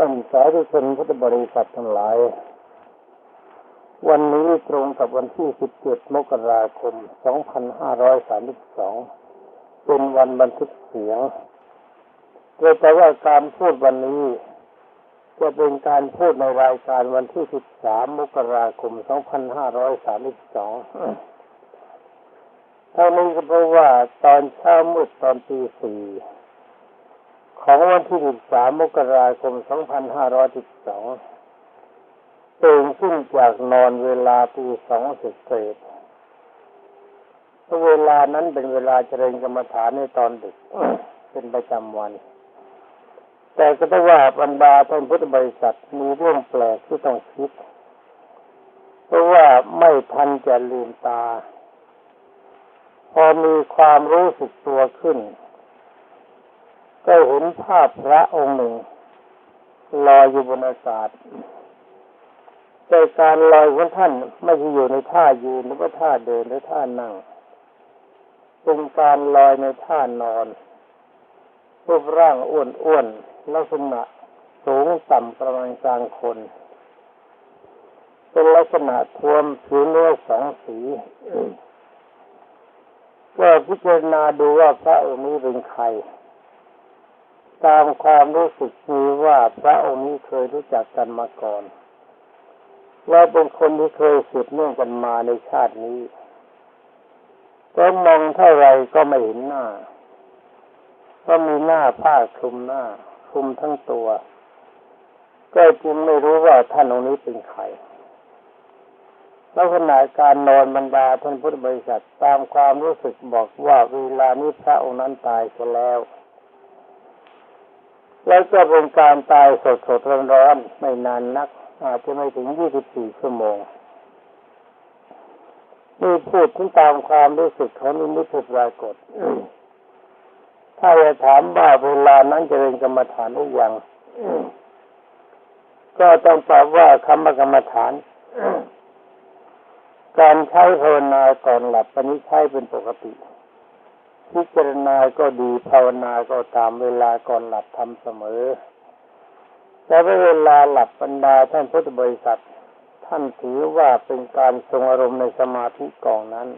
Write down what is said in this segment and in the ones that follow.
ท่านสาธุชนพุทธบริษัททั้งหลาย วันนี้ตรงกับวันที่ 17 มกราคม 2532 เป็นวันบันทึกเสียงโดยแต่ว่าการพูดวันนี้ จะเป็นการพูดในรายการวันที่ 13 มกราคม 2532ทั้งนี้ก็เพราะว่าตอนเช้ามืดตอนตีสี่ ของวันที่ 13 มกราคม 2512ตื่นขึ้นจากนอนเวลาตีสองเศษเวลานั้นเป็นเวลาเจริญกรรมฐานในตอนดึก เป็นประจำวัน แต่ก็ต้องว่าบรรดาท่านพุทธบริษัทมีเรื่องแปลกที่ต้องคิด เพราะว่าไม่ทันจะลืมตา พอมีความรู้สึกตัวขึ้น ก็เห็นภาพพระองค์หนึ่งลอยอยู่บนอากาศแต่การลอยของท่านไม่ใช่อยู่ในท่ายืนหรือว่าท่าเดินหรือท่านั่งเป็นการลอยในท่านอน รูปร่างอ้วนๆลักษณะสูงต่ำประมาณกลางคน เป็นลักษณะทวมผิวเนื้อสองสีก็พิจารณาดูว่าพระองค์นี้เป็นใคร ตามความรู้สึกมีว่าพระองค์นี้เคยรู้จักกันมาก่อนและเป็นคนที่เคยสืบเนื่องกันมาในชาตินี้ก็มองเท่าไรก็ไม่เห็นหน้า ก็มีหน้าผ้าคลุมหน้าคลุมทั้งตัว ก็จึงไม่รู้ว่าท่านองค์นี้เป็นใครลักษณะการนอนบรรดาท่านพุทธบริษัทตามความรู้สึกบอกว่าเวลานี้พระองค์นั้นตายไปแล้ว แล้วก็เป็นการตายสดสดร้อนๆไม่นานนัก อาจจะไม่ถึงยี่สิบสี่ชั่วโมงนี่พูดถึงตามความรู้สึกของนิมิตปรากฏถ้าจะถามว่าเวลานั้นจะเป็นกรรมฐานหรือยังก็ต้องตอบว่าคำกรรมฐาน การใช้ภาวนาก่อนหลับอันนี้ใช้เป็นปกติ พิจารณาก็ดีภาวนาก็ตามเวลาก่อนหลับทำเสมอแต่เวลาหลับบรรดาท่านพุทธบริษัท ท่านถือว่าเป็นการทรงอารมณ์ในสมาธิกองนั้น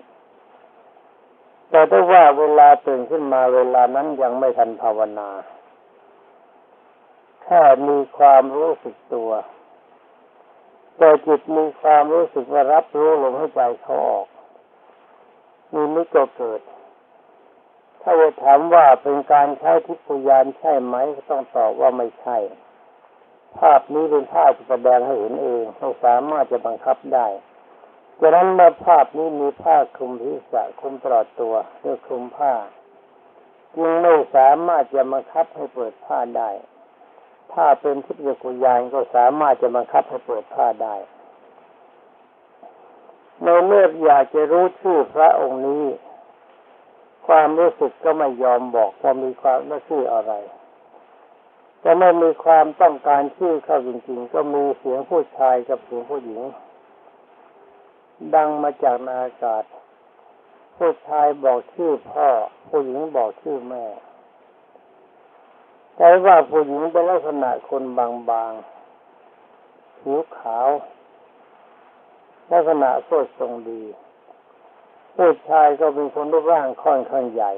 แต่ถ้าว่าเวลาตื่นขึ้นมาเวลานั้นยังไม่ทันภาวนาแค่มีความรู้สึกตัวแต่จิตมีความรู้สึกว่ารับรู้ลมหายใจเขาออกมีนิก็เกิด ถ้าจะถามว่าเป็นการใช้ทิพยานใช่ไหมก็ต้องตอบว่าไม่ใช่ ภาพนี้เป็นภาพที่แสดงให้เห็นเองไม่สามารถจะบังคับได้ดังนั้นเมื่อภาพนี้มีผ้าคลุมทิศะคลุมตลอดตัวเพื่อคลุมผ้าจึงไม่สามารถจะบังคับให้เปิดผ้าได้ ถ้าเป็นทิพยญาณก็สามารถจะบังคับให้เปิดผ้าได้ในเมื่ออยากจะรู้ชื่อพระองค์นี้ ความรู้สึกก็ไม่ยอมบอกว่ามีความว่าชื่ออะไรแต่ไม่มีความต้องการชื่อเข้าจริงๆ ก็มีเสียงผู้ชายกับเสียงผู้หญิง ดังมาจากนาอากาศ ผู้ชายบอกชื่อพ่อ ผู้หญิงบอกชื่อแม่ แต่ว่าผู้หญิงเป็นลักษณะคนบางๆผิวขาว ลักษณะโซดทรงดี ผู้ชายก็เป็นคนรูปร่างค่อนข้างใหญ่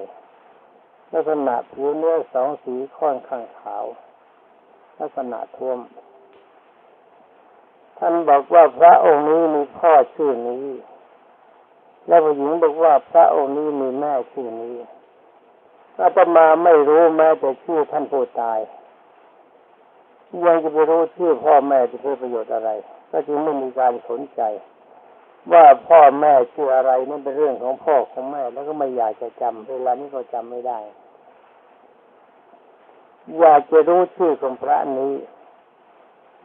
ลักษณะผิวเนื้อสองสีค่อนข้างขาว ลักษณะท่วม ท่านบอกว่าพระองค์นี้มีพ่อชื่อนี้ และผู้หญิงบอกว่าพระองค์นี้มีแม่ชื่อนี้อาตมาไม่รู้แม้แต่ชื่อท่านผู้ตายยังจะไปรู้ชื่อพ่อแม่จะเพื่อประโยชน์อะไร ก็จึงไม่มีการสนใจ ว่าพ่อแม่ชื่ออะไรนั่นเป็นเรื่องของพ่อของแม่แล้วก็ไม่อยากจะจำเวลานี้ก็จำไม่ได้ อยากจะรู้ชื่อของพระนี้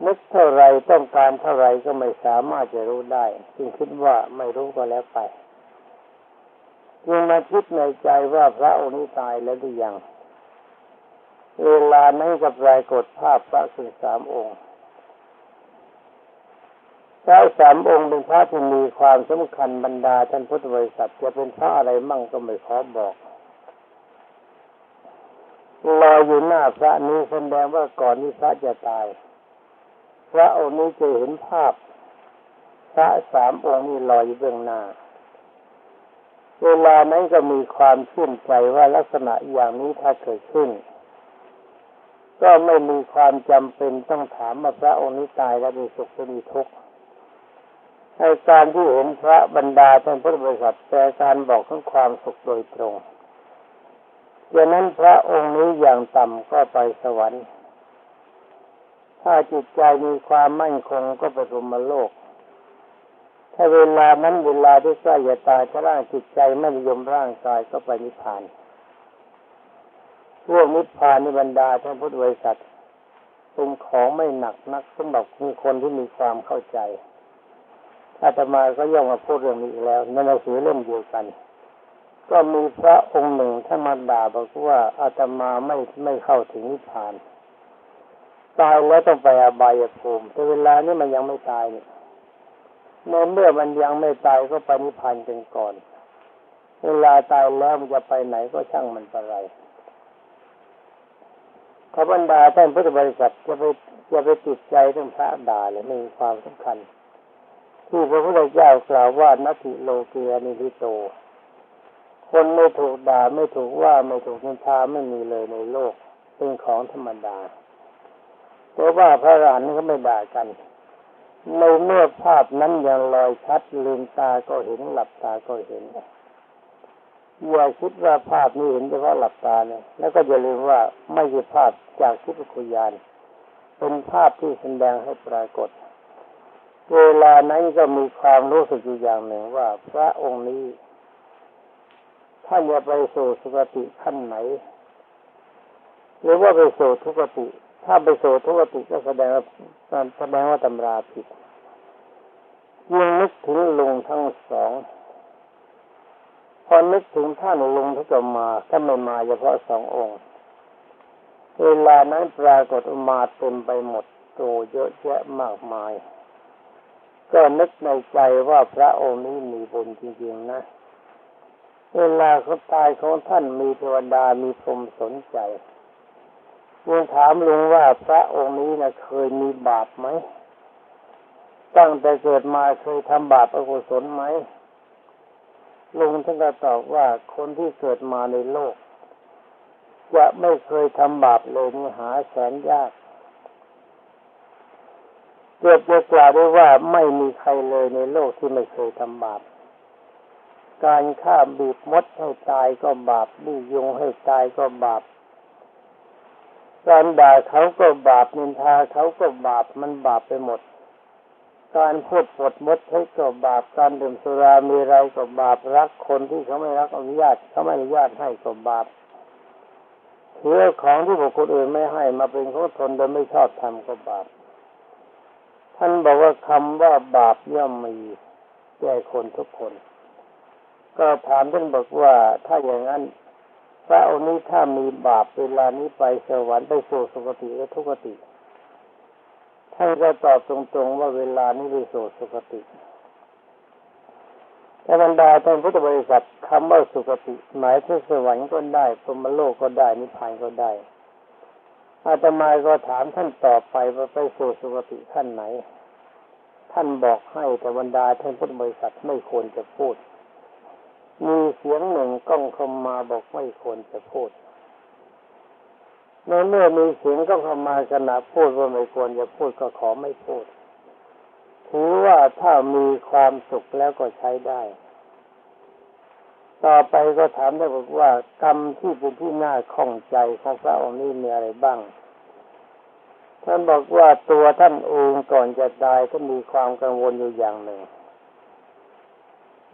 นึกเท่าไรต้องการเท่าไรก็ไม่สามารถจะรู้ได้ จึงคิดว่าไม่รู้ก็แล้วไปจึงมาคิดในใจว่าพระองค์นี้ตายแล้วหรือยังเวลานั้นกับรายกดภาพพระสึ่งสามองค์ พระสามองค์เป็นพระที่มีความสำคัญบรรดาท่านพุทธบริษัทจะเป็นพระอะไรมั่งก็ไม่ขอบอกลอยอยู่หน้าพระนี้แสดงว่าก่อนที่พระจะตาย พระองค์นี้จะเห็นภาพ พระสามองค์นี้ลอยอยู่เบื้องหน้า เวลานั้นก็มีความชื่นใจว่าลักษณะอย่างนี้ถ้าเกิดขึ้น ก็ไม่มีความจำเป็นต้องถามว่าพระองค์นี้ตายแล้วมีสุขหรือมีทุกข์ ในการที่เห็นพระบรรดาท่านพุทธบริษัทแต่การบอกถึงความสุขโดยตรงดังนั้นพระองค์นี้อย่างต่ำก็ไปสวรรค์ ถ้าจิตใจมีความมั่นคงก็ไปรมโลก ถ้าเวลานั้นเวลาที่ใกล้จะตายถ้าร่างจิตใจไม่นิยมร่างกายก็ไปนิพพานเรื่องนิพพานในบรรดาท่านพุทธบริษัทเป็นของไม่หนักนักสำหรับมีคนที่มีความเข้าใจ อาตมาก็ย่อมมาพูดเรื่องนี้อีกแล้วในหนังสือเล่มเดียวกัน ก็มีพระองค์หนึ่งท่านมาด่าบอกว่าอาตมาไม่ไม่เข้าถึงนิพพานตายแล้วต้องไปอบายภูมิแต่เวลานี้มันยังไม่ตายเนี่ยในเมื่อมันยังไม่ตายก็ไปนิพพานกันก่อน เวลาตายแล้วมันจะไปไหนก็ช่างมันไปไรขบรรดาท่านพุทธบริษัทจะไปจะไปติดใจเรื่องพระด่าเลยไม่มีความสำคัญ ที่พระพุทธเจ้ากล่าวว่านัตติโลเกียนิพิโต คนไม่ถูกด่าไม่ถูกว่าไม่ถูกนินทาไม่มีเลยในโลก เป็นของธรรมดาเพราะว่าพระอรหันต์ก็ไม่ด่ากันในเมื่อภาพนั้นยังลอยชัดลืมตาก็เห็นหลับตาก็เห็นอย่าคิดว่าภาพนี้เห็นเฉพาะหลับตาเนี่ยแล้วก็อย่าลืมว่าไม่ใช่ภาพจากทิพยานเป็นภาพที่แสดงให้ปรากฏ เวลานั้นก็มีความรู้สึกอยู่อย่างหนึ่งว่า พระองค์นี้ท่านจะไปสู่สุคติขั้นไหน หรือว่าไปสู่ทุกติ ถ้าไปสู่ทุกติก็แสดงว่าแสดงว่าตำราผิดยิ่งนึกถึงลุงทั้งสองพอนึกถึงท่านลุงที่จะมาถ้าไม่มาเฉพาะสององค์ เวลานั้นปรากฏมาเต็มไปหมดโตเยอะแยะมากมาย ก็นึกในใจว่าพระองค์นี้มีบุญจริงๆนะ เวลาเขาตายของท่านมีเทวดามีพรหมสนใจยังถามลุงว่าพระองค์นี้นะเคยมีบาปไหม ตั้งแต่เกิดมาเคยทำบาปอกุศลไหมลุงท่านก็ตอบว่าคนที่เกิดมาในโลก จะไม่เคยทำบาปเลยนี่หาแสนยาก เกือบจะกล่าวได้ว่าไม่มีใครเลยในโลกที่ไม่เคยทำบาป การฆ่าบีบมดให้ตายก็บาปบียุงให้ตายก็บาป การด่าเขาก็บาปนินทาเขาก็บาปมันบาปไปหมด การพูดปดมดให้ก็บาป การดื่มสุรามีไรก็บาปรักคนที่เขาไม่รักอนุญาตเขาไม่อนุญาตให้ก็บาปเถือของที่บุคคลอื่นไม่ให้มาเป็นของตนโดยไม่ชอบทำก็บาป ท่านบอกว่าคำว่าบาปย่อมมีแก่คนทุกคน ก็ถามท่านบอกว่าถ้าอย่างนั้นพระองค์นี้ถ้ามีบาปเวลานี้ไปสวรรค์ไปสู่สุคติและทุกติท่านก็ตอบตรงๆว่าเวลานี้ไปสู่สุคติแต่บรรดาท่านพุทธบริษัทคำว่าสุคติ หมายถึงสวรรค์ก็ได้พรมโลกก็ได้นิพพานก็ได้ อาตมาก็ถามท่านต่อไปว่าไปสู่สุคติท่านไหน ท่านบอกให้แต่บรรดาท่านพุทธบริษัทไม่ควรจะพูด มีเสียงหนึ่งก้องเข้ามาบอกไม่ควรจะพูดเมื่อเมื่อมีเสียงก็เข้ามาขณะพูดว่าไม่ควรจะพูดก็ขอไม่พูด ถือว่าถ้ามีความสุขแล้วก็ใช้ได้ ต่อไปก็ถามได้บอกว่ากรรมที่เป็นที่น่าข้องใจของพระองค์นี้มีอะไรบ้าง ท่านบอกว่าตัวท่านเองก่อนจะตายก็มีความกังวลอยู่อย่างหนึ่ง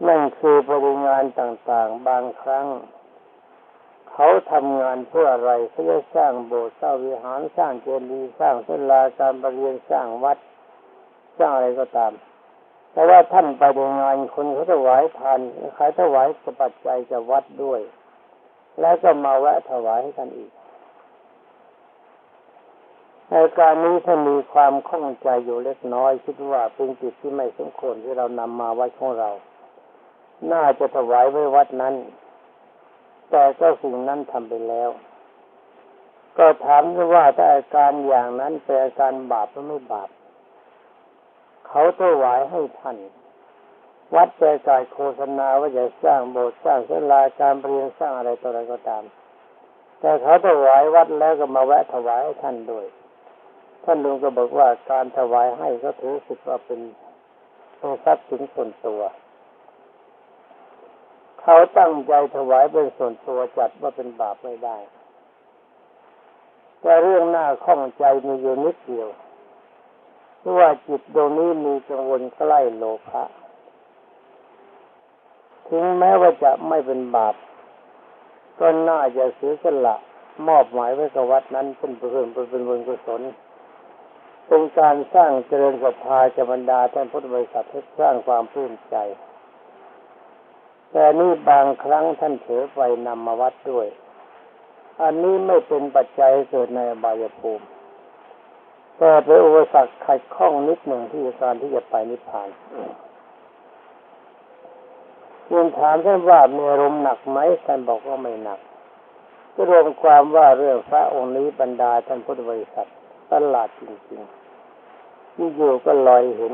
นั่นคือปริงานต่างๆ บางครั้ง เขาทำงานเพื่ออะไรเพื่อสร้างโบสถ์สร้างวิหารสร้างเจดีย์สร้างศาลาการประเรียนสร้างวัด สร้างอะไรก็ตาม แต่ว่าท่านไปในงานคนเขาถวายทานขายถวายสปัจจัยจะวัดด้วย แล้วก็มาแวะถวายให้ท่านอีกในการนี้ถ้ามีความข้องใจอยู่เล็กน้อย คิดว่าเป็นจิตที่ไม่สมควรที่เรานำมาไวัดของเรา น่าจะถวายไว้วัดนั้น แต่ก็สิ่งนั้นทำไปแล้ว ก็ถามว่าถ้าอาการอย่างนั้นเป็นอาการบาปหรือไม่บาป เขาถวายให้ท่าน วัดแจกายโฆษณาว่าจะสร้างโบสถ์สร้างศาลาการเรียนสร้างอะไรต่ออะไรก็ตาม แต่เขาถวายวัดแล้วก็มาแวะถวายให้ท่านด้วยท่านลุงก็บอกว่าการถวายให้ก็ถือสิว่าเป็นเป็นทรัพย์สินส่วนตัว เขาตั้งใจถวายเป็นส่วนตัวจัดว่าเป็นบาปไม่ได้ แต่เรื่องหน้าข้องใจมีอยู่นิดเดียว เพราะว่าจิตดวงนี้มีกังวลใกล้โลภะถึงแม้ว่าจะไม่เป็นบาปก็น่าจะเสียสละมอบหมายไว้กับวัดนั้นเป็นเพื่อนเป็นบุญกุศลเป็นการสร้างเจริญศรัทธาจะบรรดาท่านพุทธบริษัทให้สร้างความปลื้มใจ แต่นี่บางครั้งท่านเถอไปนำมาวัดด้วย อันนี้ไม่เป็นปัจจัยเกิดในบายภูมิ แต่เป็นอุปสรรคขัดข้องนิดหนึ่งที่การที่จะไปนิพพานยินถามท่านว่ามีอารมณ์หนักไหมท่านบอกว่าไม่หนักก็รวมความว่าเรื่องพระองค์นี้บรรดาท่านพุทธบริษัทประหลาดจริงๆที่อยู่ก็ลอยเห็น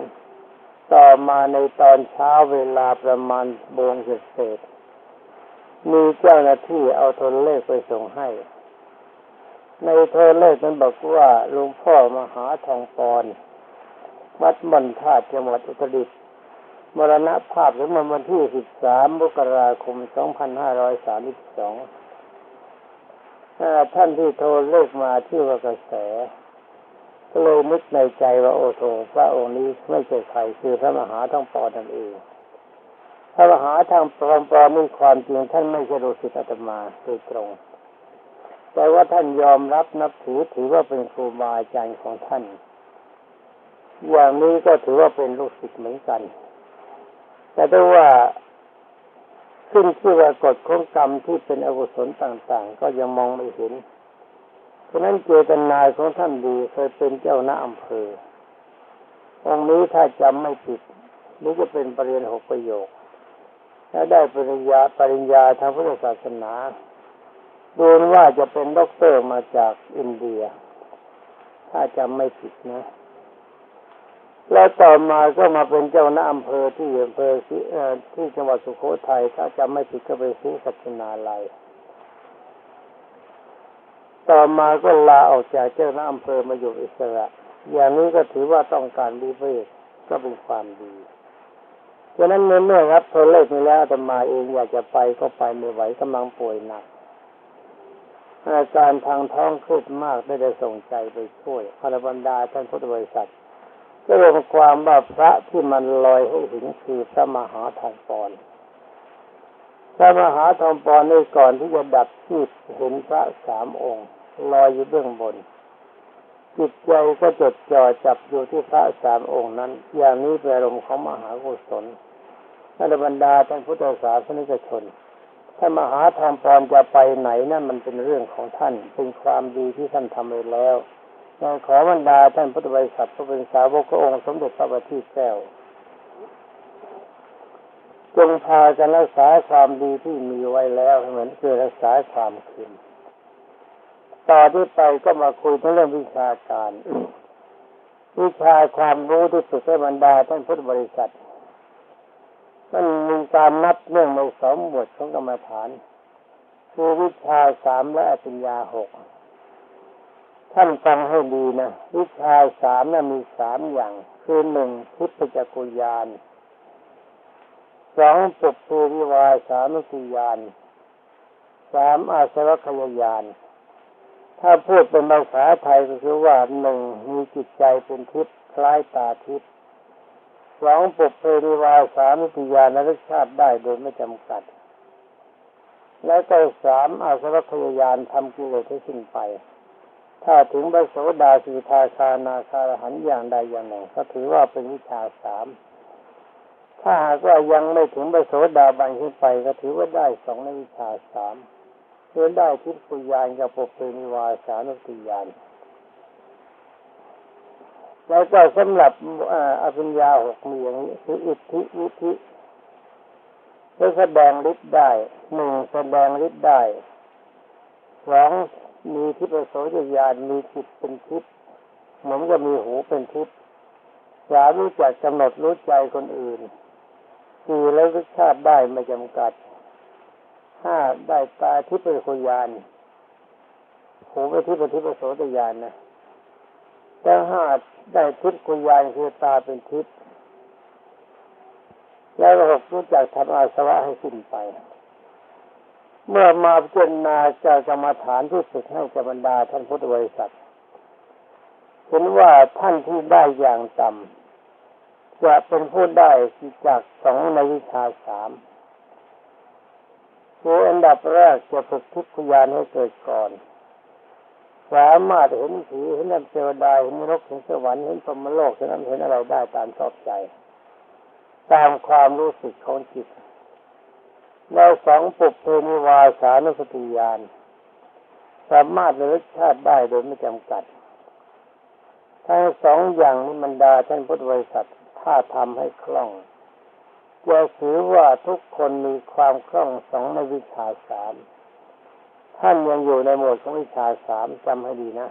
ต่อมาในตอนเช้าเวลาประมาณโมงเศษมีเจ้าหน้าที่เอาทรเลขไปส่งให้ ในโทรเลขนั้นบอกว่าหลวงพ่อมหาทองปอนวัดมันธาตุจังหวัดอุตรดิตถ์มรณภาพถึงวันที่ 13มกราคม 2532 ท่านที่โทรเลขมาที่ว่ากระแสก็เลยนึกในใจว่าโอโหพระองค์นี้ไม่ใช่ใครคือพระมหาทองปอนั่นเองพระมหาทางปลอมปลอมนี่ความจริงท่านไม่ใช่โลสิตอาตมาโดยตรง แต่ว่าท่านยอมรับนับถือถือว่าเป็นครูบาอาจารย์ของท่าน อย่างนี้ก็ถือว่าเป็นลูกศิษย์เหมือนกัน แต่ถ้าว่าขึ้นชื่อว่ากฎของกรรมที่เป็นอกุศลต่าง ๆ ก็ยังมองไม่เห็น เพราะนั้นเจตนาของท่านดีเคยเป็นเจ้าหน้าอำเภอองนี้ถ้าจำไม่ผิดนี่จะเป็นปริญญาหกประโยค และได้ปริญญาปริญญาทางพุทธศาสนา ดูว่าจะเป็นด็อกเตอร์มาจากอินเดีย ถ้าจำไม่ผิดนะ แล้วต่อมาก็มาเป็นเจ้าหน้าอำเภอที่อำเภอที่จังหวัดสุโขทัยถ้าจำไม่ผิดก็เป็นศรีสัชนาลัยต่อมาก็ลาออกจากเจ้าหน้าอำเภอมาอยู่อิสระ อย่างนี้ก็ถือว่าต้องการดีเวทก็เป็นความดีฉะนั้นเมื่อครับโทรเลขนี้แล้วจะมาเองอยากจะไปก็ไปไม่ไหวกำลังป่วยหนัก อาการทางท้องคืบมากไม่ได้ส่งใจไปช่วยพระบรรดาท่านพุทธบริษัทก็รวมความว่าพระที่มันลอยให้เห็นคือพระมหาทองปอนพระมหาทองปอนในก่อนที่จะดับที่เห็นพระสามองค์ลอยอยู่เบื้องบน จิตใจก็จดจ่อจับอยู่ที่พระสามองค์นั้น อย่างนี้เป็นอารมณ์ของมหากุศลนันบรรดาท่านพุทธศาสนิกชน ถ้ามหาธรรมพรจะไปไหนนั่นมันเป็นเรื่องของท่าน เป็นความดีที่ท่านทำไปแล้วยังขอบรรดาท่านพุทธบริษัทก็เป็นสาวกพระองค์สมเด็จพระบัณฑิตแก้วจงพากันรักษาความดีที่มีไว้แล้วเหมือนเกิดรักษาความคืนต่อที่ไปก็มาคุยเรื่องวิชาการ วิชาความรู้ที่สุดให้บรรดาท่านพุทธบริษัท มันมีการนับเรื่องในสองบทของกรรมฐาน คือวิชาสามและปัญญาหกท่านฟังให้ดีนะวิชาสามนะ่ะมีสามอย่าง คือหนึ่งทิพจักุยานสองปุเพวิวาสานุติยานสามอาสวัคยายาน ถ้าพูดเป็นภาษาไทยก็คือว่าหนึ่งมีจิตใจเป็นทิพย์คล้ายตาทิพย์ สองปุเพริวาสามิติยานรสชาติได้โดยไม่จำกัด และก็สามอาสวัคยายานทำกิเลสให้สิ้นไป ถ้าถึงพระโสดาสีทาคานาคาหันอย่างใดอย่างหนึ่งก็ถือว่าเป็นวิชาสามถ้าหากว่ายังไม่ถึงพระโสดาบันขึ้นไปก็ถือว่าได้สองในวิชาสามเพื่อได้ทิพยานกับปุเพนิวาสานุติยาน แล้วก็สำหรับอภิญญาหกมีอย่างนี้คืออิทธิวิธิจะแสดงฤทธิ์ได้หนึ่งแสดงฤทธิ์ได้สองมีทิพยโสยญาณมีจิตเป็นทิพย์เหมือนกับมีหูเป็นทิพย์สามรู้จักกำหนดรู้ใจคนอื่นสี่แล้วรสชาติได้ไม่จำกัดห้าได้ตาทิพย์คุยานหูไปทิพย์ทิพย์โสตยานนะ แต่ห้าได้ทิพย์คุยานคือตาเป็นทิพย์แล้วหกรู้จักทำอาสวะให้สิ้นไป เมื่อมาเจรนาจากรรมฐานที่สุดให้กับบรรดาท่านพุทธบริษัทเห็นว่าท่านที่ได้อย่างต่ำจะเป็นผู้ได้จากสองในวิชาสามคืออันดับแรกจะฝึกทิพยานให้เกิดก่อน สามารถเห็นผีเห็นนัเทวดาเห็นนรกเห็นสวรรค์เห็นพรมโลกเห็นนั้นเห็นอะไรได้ตามชอบใจตามความรู้สึกของจิตแล้วสองปุบเพนิวาสานุสติญาณสามารถเลือกชาติได้โดยไม่จำกัด ทั้งสองอย่างนี้มันดาท่านพุทธบริษัทถ้าทำให้คล่องจะถือว่าทุกคนมีความคล่องสองในวิชาสาม ท่านยังอยู่ในหมวดของวิชาสามจำให้ดีนะ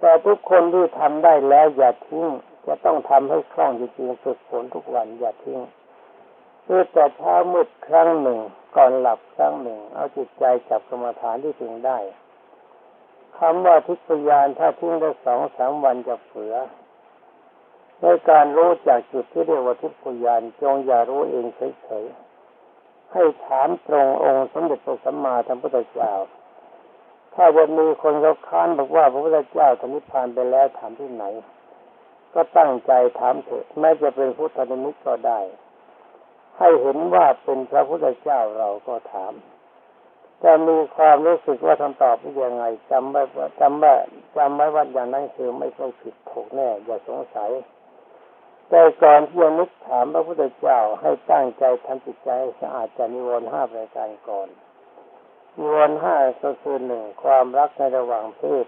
แต่ทุกคนที่ทำได้แล้วอย่าทิ้งจะต้องทำให้คล่องจริงๆฝึกฝนทุกวันอย่าทิ้งเพื่อแต่เช้ามืดครั้งหนึ่ง ก่อนหลับครั้งหนึ่ง เอาจิตใจจับกรรมฐานที่ถึงได้คำว่าทิพยานถ้าทิ้งได้สองสามวันจะเผือในการรู้จากจุดที่เรียกว่าทิพยานจงอย่ารู้เองเฉยๆ ให้ถามตรงองค์สมเด็จพระสัมมาสัมพุทธเจ้า ถ้าวันมีคนเขาค้านบอกว่าพระพุทธเจ้าธนิพพานไปแล้วถามที่ไหน ก็ตั้งใจถามเถอะแม้จะเป็นพุทธนิมิตก็ได้ ให้เห็นว่าเป็นพระพุทธเจ้าเราก็ถามจะมีความรู้สึกว่าคำตอบเป็นยังไงจำไว้จำไว้จำไว้ว่าอย่างนั้นคือไม่ต้องผิดถูกแน่ อย่าสงสัย แต่ก่อนที่จะนึกถามพระพุทธเจ้าให้ตั้งใจทำจิตใจสะอาดจากนิวรณ์ห้ารายการก่อนนิวรณ์ห้าก็คือหนึ่งความรักในระหว่างเพศ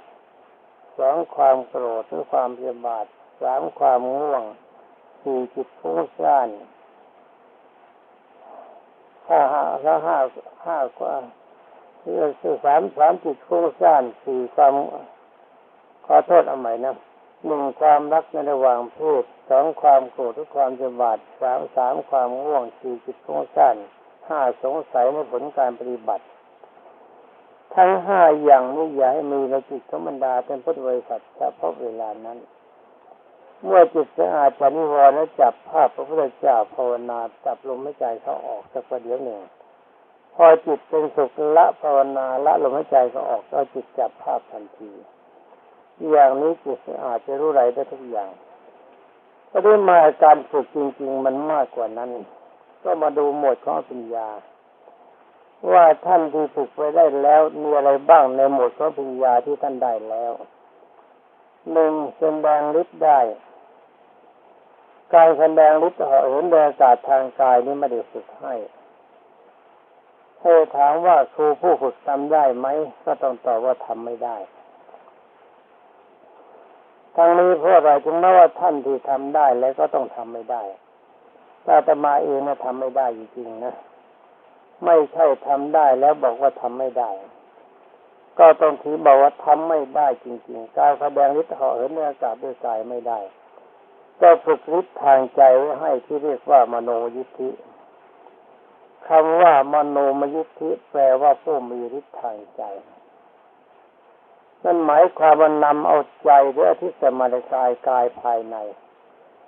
สองความโกรธหรือความเบียบาทสามความง่วงสี่จิตฟุ้งซ่านห้าห้าห้าห้าห้ากว่าคือสามสามจิตฟุ้งซ่านสี่ความขอโทษเอาใหม่นะ หนึ่งความรักในระหว่างเพศสองความโกรธทุกความจะบาดสามสามความง่วงสี่จิตฟุ้งซ่านห้าสงสัยในผลการปฏิบัติ ทั้งห้าอย่างนี้อย่าให้มีในจิตของบรรดาเป็นพุทธบริษัทเฉพาะเวลานั้น เมื่อจิตสะอาดจากนิวรณ์แล้วจับภาพพระพุทธเจ้าภาวนาจับลมหายใจเขาออกสักประเดี๋ยวหนึ่งพอจิตเป็นสุขละภาวนาละลมหายใจก็ออกก็จิตจับภาพทันที อย่างนี้จิตอาจจะรู้ไรได้ทุกอย่างก็ได้มาการฝึกจริง ๆ มันมากกว่านั้น ก็มาดูหมวดของปัญญา ว่าท่านที่ฝึกไปได้แล้วมีอะไรบ้างในหมวดของปัญญาที่ท่านได้แล้วหนึ่งแสดงฤทธิ์ได้ การแสดงฤทธิ์เหเห็นแดงอากาศทางกายนี่ไม่ได้ฝึกให้ถ้าถามว่าครูผู้ฝึกทำได้ไหมก็ต้องตอบว่าทำไม่ได้ ทั้งนี้เพราะอะไรถึงแม้ว่าท่านที่ทำได้แล้วก็ต้องทำไม่ได้ถ้าตมาเองนะทำไม่ได้จริงๆนะ ไม่ใช่ทำได้แล้วบอกว่าทำไม่ได้ ก็ต้องถือบอกว่าทำไม่ได้จริง ๆ การแสดงฤทธิ์เหาะเหินในอากาศด้วยกายไม่ได้ก็ฝึกฤทธิ์ทางใจไว้ให้ที่เรียกว่ามโนยิทธิคำว่ามโนมยิทธิแปลว่าผู้มีฤทธิ์ทางใจ นั่นหมายความว่านำเอาใจหรือที่สมาธิกายกายภายใน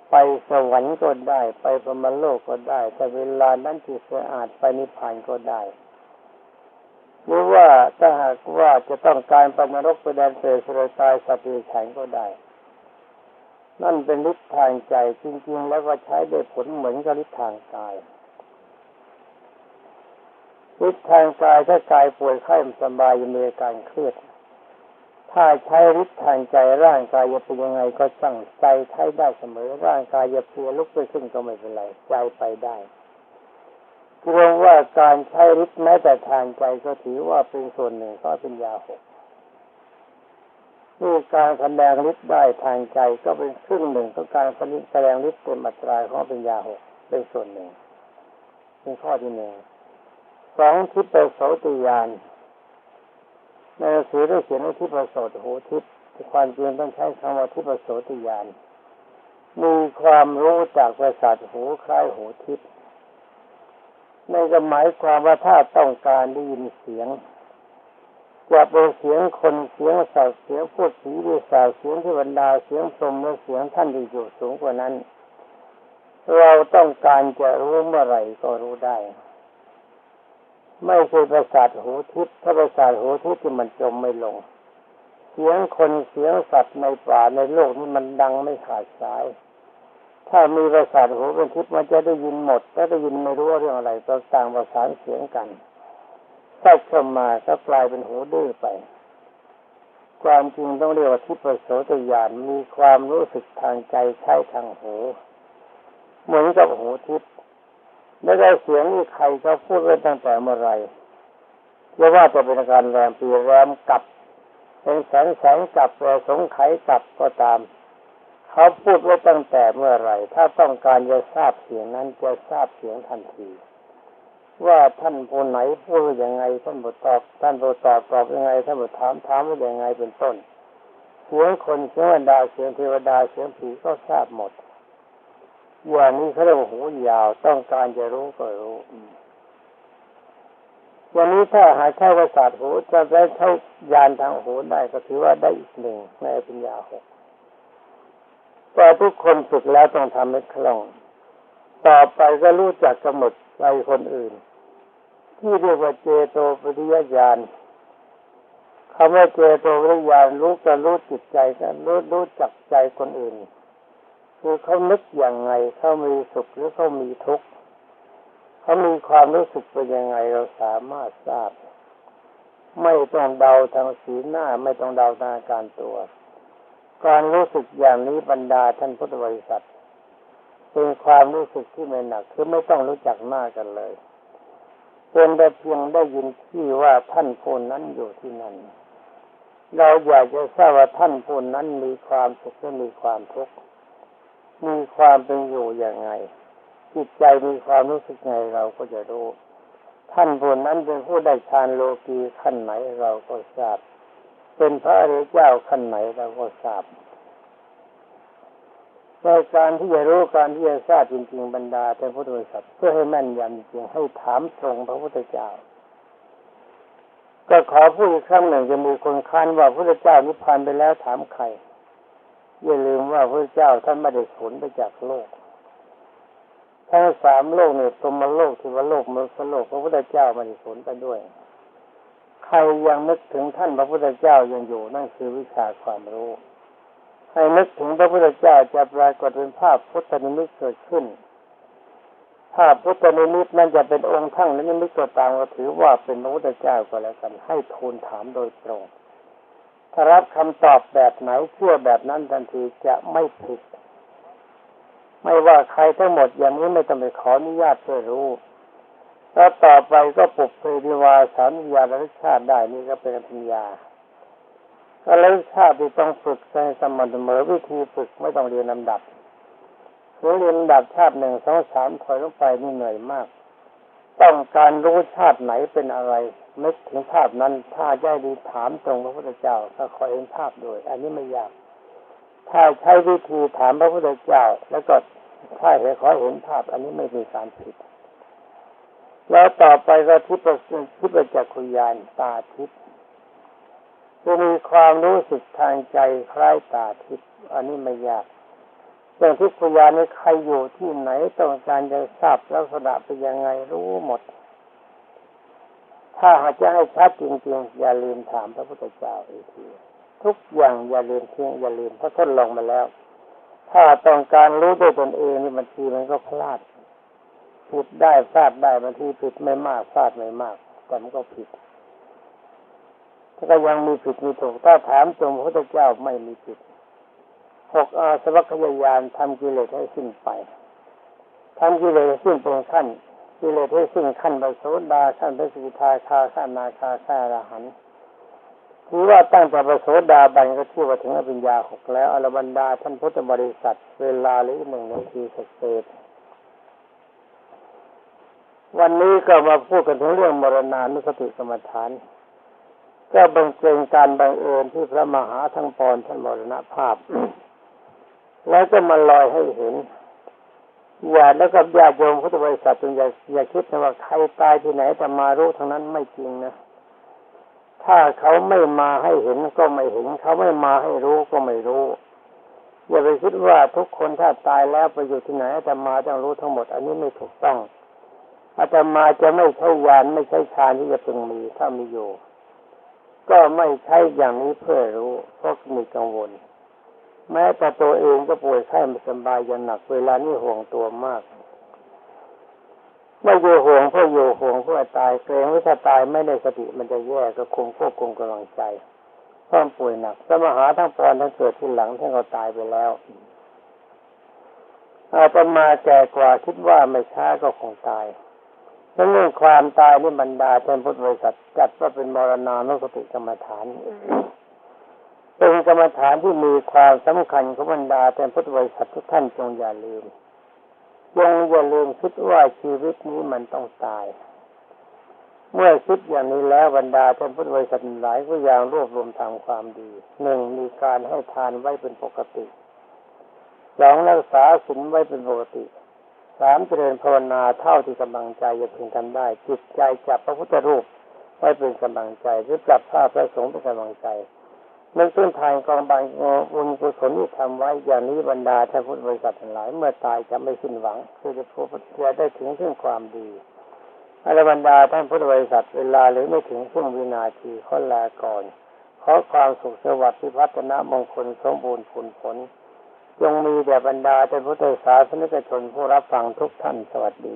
ไปสวรรค์ก็ได้ ไปพรมโลกก็ได้ แต่เวลานั้นจิตสะอาดไปนิพพานก็ได้หรือว่าถ้าหากว่าจะต้องการไปนรกไปแดนเปรตสุรกายสัตว์เดรันก็ได้ นั่นเป็นฤทธิ์ทางใจจริง ๆ แล้วก็ใช้ได้ผลเหมือนกับฤทธิ์ทางกายฤทธิ์ทางกายถ้ากายป่วยไข้สบายมีอาการเครียด ถ้าใช้ฤทธิ์ทางใจร่างกายจะเป็นยังไงก็สั่งใจใช้ได้เสมอ ร่างกายจะเพลียลุกไปขึ้นก็ไม่เป็นไรใจไปได้รวมว่าการใช้ฤทธิ์แม้แต่ทางใจก็ถือว่าเป็นส่วนหนึ่งก็เป็นยาหกนี่การแสดงฤทธิ์ได้ทางใจก็เป็นครึ่งหนึ่งของการแสดงฤทธิ์เป็นมัตรายของเป็นยาหกเป็นส่วนหนึ่งเป็นข้อที่หนึ่งสองทิพย์โสติยาน ในหนังสือได้เขียนว่าทิพย์โสตโหทิพย์ความจริงต้องใช้คำว่าทิพย์โสติยานมีความรู้จากประสาทหูคล้ายหูทิพย์ในก็หมายความว่าถ้าต้องการได้ยินเสียงจะเป็นเสียงคนเสียงสัตว์เสียงพูดผีดีสาวเสียงที่บรรดาเสียงพรหมและเสียงท่านที่อยู่สูงกว่านั้น เราต้องการจะรู้เมื่อไหร่ก็รู้ได้ ไม่ใช่ประสาทหูทิพย์ถ้าประสาทหูทิพย์ที่มันจมไม่ลง เสียงคนเสียงสัตว์ในป่าในโลกนี้มันดังไม่ขาดสาย ถ้ามีประสาทหูเป็นทิพย์มันจะได้ยินหมดถ้าได้ยินไม่รู้เรื่องอะไรต่างประสานเสียงกันถ้าเข้ามาก็กลายเป็นหูดื้อไป ความจริงต้องเรียกว่าทิพย์โสตญาณมีความรู้สึกทางใจใช้ทางหูเหมือนกับหูทิพย์ ไม่ได้เสียงที่ใครเขาพูดไว้ตั้งแต่เมื่อไรเรียกว่าจะเป็นการแรมปีแรมกับ เป็นแสงแสงกับแรสงไขกับก็ตาม เขาพูดไว้ตั้งแต่เมื่อไรถ้าต้องการจะทราบเสียงนั้นจะทราบเสียงทันที ว่าท่านผู้ไหนพูดยังไงท่านบทตอบท่านบทตอบตอบยังไงท่านบทถามถามว่ายังไงเป็นต้นเสียงคนเสียงวันดาเสียงเทวดาเสียงผีก็ทราบหมด อย่างนี้เขาเรียกว่าหูยาวต้องการจะรู้ก็รู้วันนี้ถ้าหาใช้ประสาทหูจะได้ใช้ยานทางหูได้ก็ถือว่าได้อีกหนึ่งในปัญญาหกแต่ทุกคนฝึกแล้วต้องทำให้คล่อง ต่อไปก็รู้จักกำหนดใจคนอื่น ที่เรียกว่าเจโตปริยญาณคำว่าเจโตปริยญาณรู้กันรู้จิตใจกันรู้รู้จักใจคนอื่น คือเขานึกอย่างไงเขามีสุขหรือเขามีทุกข์เขามีความรู้สึกเป็นยังไงเราสามารถทราบ ไม่ต้องเดาทางสีหน้า ไม่ต้องเดาทางการตัว การรู้สึกอย่างนี้บรรดาท่านพุทธบริษัทเป็นความรู้สึกที่ไม่หนัก คือไม่ต้องรู้จักหน้ากันเลยเป็นแต่เพียงได้ยินที่ว่าท่านผู้นั้นอยู่ที่นั่น เราอยากจะทราบว่าท่านผู้นั้นมีความสุขหรือมีความทุกข์ มีความเป็นอยู่อย่างไง จิตใจมีความรู้สึกไงเราก็จะรู้ ท่านผู้นั้นเป็นผู้ได้ฌานโลกีขั้นไหนเราก็ทราบ เป็นพระอริยเจ้าขั้นไหนเราก็ทราบในการที่จะรู้การที่จะทราบจริง ๆ บรรดาเป็นพุทธบริษัทเพื่อให้แม่นยำจริงให้ถามตรงพระพุทธเจ้า ก็ขอพูดอีกครั้งหนึ่งจะมีคนค้านว่าพระพุทธเจ้านิพพานไปแล้วถามใคร อย่าลืมว่าพระเจ้าท่านไม่ได้สูญไปจากโลก ทั้งสามโลกเนี่ยตมโลกที่ว่าโลกมนุษยโลกพระพุทธเจ้าไม่ได้สูญไปด้วย ใครยังนึกถึงท่านพระพุทธเจ้ายังอยู่นั่นคือวิชาความรู้ให้นึกถึงพระพุทธเจ้าจะปรากฏเป็นภาพพุทธนิมิตเกิดขึ้นภาพพุทธนิมิตนั้นจะเป็นองค์ทั้งและนิมิตก็ตามก็ถือว่าเป็นพระพุทธเจ้าก็แล้วกัน ให้ทูลถามโดยตรง รับคำตอบแบบไหนเชื่อแบบนั้นทันทีจะไม่ผิด ไม่ว่าใครทั้งหมดอย่างนี้ไม่ต้องไปขออนุญาตเพื่อรู้แล้วต่อไปก็ปลุกเพริวาสารญาณริชาติได้นี่ก็เป็นปัญญาแล้วชาติที่ต้องฝึกในสม่ำเสมอวิธีฝึกไม่ต้องเรียนลำดับหรือเรียนลำดับชาติหนึ่งสองสามถอยลงไปนี่เหนื่อยมาก ต้องการรู้ชาติไหนเป็นอะไร นึกถึงภาพนั้น ถ้าได้ดีถามตรงพระพุทธเจ้าก็ขอเห็นภาพโดย อันนี้ไม่ยากถ้าใช้วิธีถามพระพุทธเจ้า แล้วก็ถ้าเห็นขอเห็นภาพ อันนี้ไม่มีการผิด แล้วต่อไปก็ทิพย์ทิพย์จักขุยานตาทิพย์จะมีความรู้สึกทางใจคล้ายตาทิพย์อันนี้ไม่ยากเรื่องทิพยานนี้ใครอยู่ที่ไหนต้องการจะทราบลักษณะเป็นยังไงรู้หมด ถ้าหากจะให้ชัดจริงๆ อย่าลืมถามพระพุทธเจ้าอีกทีทุกอย่างอย่าลืมทิ้งอย่าลืมเพราะทดลองมาแล้ว ถ้าต้องการรู้ด้วยตนเองนี่บางทีมันก็พลาดผิดได้พลาดได้บางทีผิดไม่มากพลาดไม่มากแต่มันก็ผิดถ้าก็ยังมีผิดมีถูกถ้าถามตรงพระพุทธเจ้าไม่มีผิดหกอาสวัคยายานทำกิเลสให้สิ้นไปทำกิเลสสิ้นเป็นขั้น กิเลสให้สิ้นขั้นไปโสดาขั้นไปสิทาคาขั้นนาคาขั้นอรหันต์ถือว่าตั้งแต่ประโสดาบันก็ชื่อว่าถึงอภิญญาหกแล้วอรบรรดาท่านพุทธบริษัท เวลาหรือหนึ่งนาทีเศษวันนี้ก็มาพูดกันถึงเรื่องมรณานุสติกรรมฐาน ก็บังเกินการบังเอิญที่พระมหาทั้งปอนท่านมรณภาพ แล้วก็มาลอยให้เห็น อย่าแล้วกับญาติโยมพุทธบริษัทจงอย่าอย่าคิดนะว่าใครตายที่ไหนแตมารู้ทั้งนั้นไม่จริงนะ ถ้าเขาไม่มาให้เห็นก็ไม่เห็น เขาไม่มาให้รู้ก็ไม่รู้ อย่าไปคิดว่าทุกคนถ้าตายแล้วไปอยู่ที่ไหนอาตมาต้องรู้ทั้งหมด อันนี้ไม่ถูกต้องอาตมาจะไม่ใช่ยานไม่ใช่ฌานที่จะพึงมีถ้ามีอยู่ ก็ไม่ใช่อย่างนี้เพื่อรู้เพราะมีกังวล แม้แต่ตัวเองก็ป่วยไข้ไม่สบายอย่างหนัก เวลานี้ห่วงตัวมากไม่อยู่ห่วงเพื่ออยู่ห่วงเพื่อตายเกรงว่าถ้าตายไม่ได้สติมันจะแย่ก็คงควบคุมกำลังใจเพราะป่วยหนักสมหาทั้งปอนทั้งเกิดที่หลังทั้งเราตายไปแล้วอาตมาแก่กว่าคิดว่าไม่ช้าก็คงตายเรื่องความตายนี่บรรดาท่านพุทธบริษัทจัดว่าเป็นมรณานุสติกรรมฐาน เป็นกรรมฐานที่มีความสำคัญของบรรดาท่พุทธบริษัททุกท่านจงอย่าลืมจงอย่าลืมคิดว่าชีวิตนี้มันต้องตาย เมื่อคิดอย่างนี้แล้วบรรดาท่านพุทธบริษัทหลายก็ย่างรวบรวมทำความดีหนึ่งมีการให้ทานไว้เป็นปกติสองรักษาศีลไว้เป็นปกติสามเจริญภาวนาเท่าที่กำลังใจจะพึงทำได้ จิตใจจับพระพุทธรูปไว้เป็นกำลังใจหรือปรับภาพพระสงฆ์เป็นกำลังใจ นั่นต้นทานกองบางบุญกุศลที่ทำไว้อย่างนี้บรรดาท่านพุทธบริษัททั้งหลาย เมื่อตายจะไม่สิ้นหวังคือจะพบจะได้ถึงซึ่งความดีอรบรรดาท่านพุทธบริษัทเวลาหรือไม่ถึงช่วงวินาทีขอลาก่อนขอความสุขสวัสดิ์ที่พัฒนามงคลสมบูรณ์ผลผลจงมีแด่บรรดาท่านพุทธศาสนิกชนผู้รับฟังทุกท่านสวัสดี